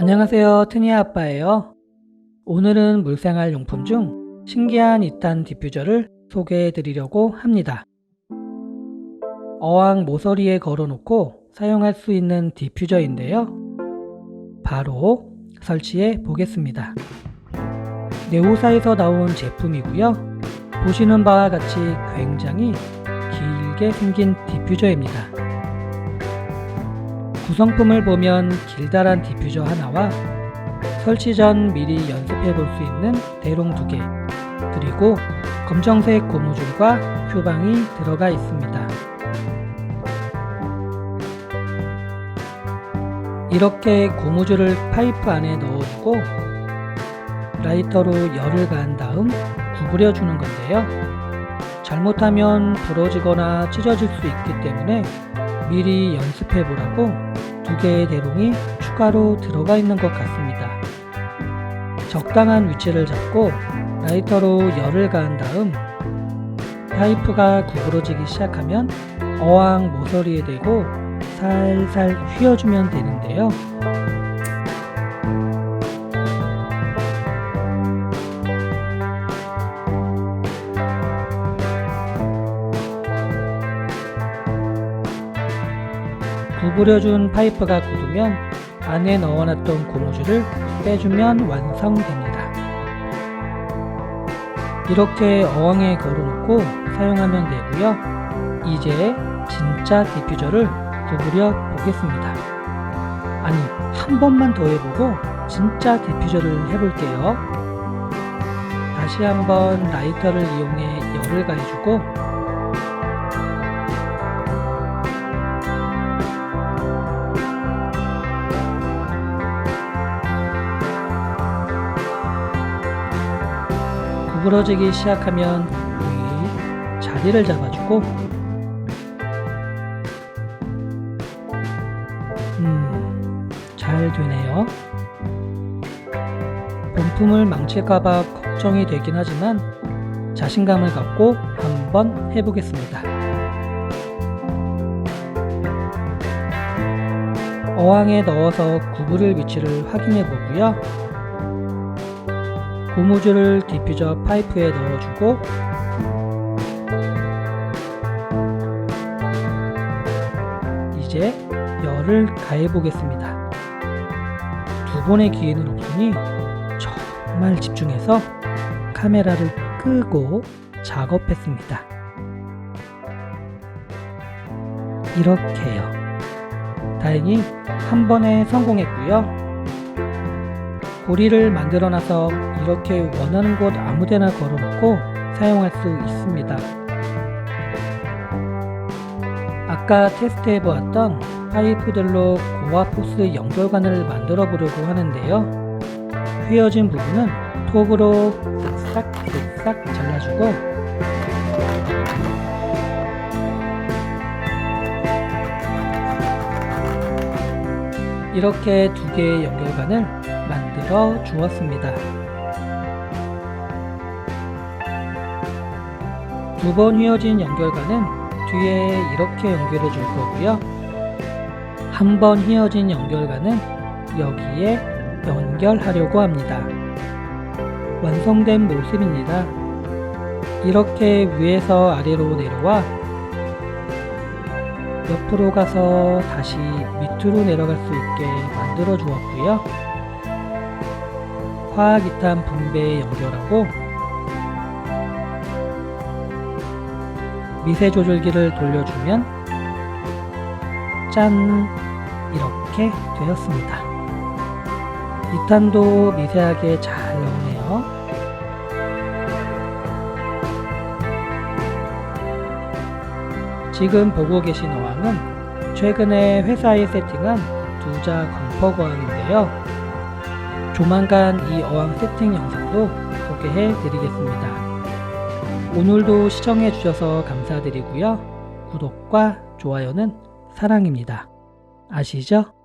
안녕하세요. 트니 아빠예요. 오늘은 물생활 용품 중 신기한 2탄 디퓨저를 소개해 드리려고 합니다. 어항 모서리에 걸어놓고 사용할 수 있는 디퓨저인데요. 바로 설치해 보겠습니다. 네오사에서 나온 제품이고요. 보시는 바와 같이 굉장히 길게 생긴 디퓨저입니다. 구성품을 보면 길다란 디퓨저 하나와 설치 전 미리 연습해 볼 수 있는 대롱 두 개, 그리고 검정색 고무줄과 휴방이 들어가 있습니다. 이렇게 고무줄을 파이프 안에 넣어주고 라이터로 열을 가한 다음 구부려 주는 건데요. 잘못하면 부러지거나 찢어질 수 있기 때문에 미리 연습해 보라고 두 개의 대롱이 추가로 들어가 있는 것 같습니다. 적당한 위치를 잡고 라이터로 열을 가한 다음 파이프가 구부러지기 시작하면 어항 모서리에 대고 살살 휘어주면 되는데요. 구부려준 파이프가 굳으면 안에 넣어놨던 고무줄을 빼주면 완성됩니다. 이렇게 어항에 걸어놓고 사용하면 되고요. 이제 진짜 디퓨저를 구부려 보겠습니다. 아니, 한 번만 더 해보고 진짜 디퓨저를 해볼게요. 다시 한번 라이터를 이용해 열을 가해주고 구부러지기 시작하면 우리 자리를 잡아주고 음, 잘 되네요. 본품을 망칠까봐 걱정이 되긴 하지만 자신감을 갖고 한번 해보겠습니다. 어항에 넣어서 구부릴 위치를 확인해 보고요. 고무줄을 디퓨저 파이프에 넣어주고 이제 열을 가해 보겠습니다. 두 번의 기회는 없으니 정말 집중해서 카메라를 끄고 작업했습니다. 이렇게요. 다행히 한 번에 성공했고요. 고리를 만들어 놔서 이렇게 원하는 곳 아무데나 걸어놓고 사용할 수 있습니다. 아까 테스트해 보았던 파이프들로 고와 포스 연결관을 만들어 보려고 하는데요. 휘어진 부분은 톱으로 쓱싹쓱싹 잘라주고 이렇게 두 개의 연결관을 만들어 주었습니다. 두 번 휘어진 연결관은 뒤에 이렇게 연결해 줄 거고요. 한 번 휘어진 연결관은 여기에 연결하려고 합니다. 완성된 모습입니다. 이렇게 위에서 아래로 내려와 옆으로 가서 다시 밑으로 내려갈 수 있게 만들어 주었고요. 화학 이탄 분배에 연결하고 미세 조절기를 돌려주면 짠 이렇게 되었습니다. 이탄도 미세하게 잘 나오네요. 지금 보고 계신 어항은 최근에 회사에 세팅한 두자 광퍼거항인데요. 조만간 이 어항 세팅 영상도 소개해 드리겠습니다. 오늘도 시청해 주셔서 감사드리고요. 구독과 좋아요는 사랑입니다. 아시죠?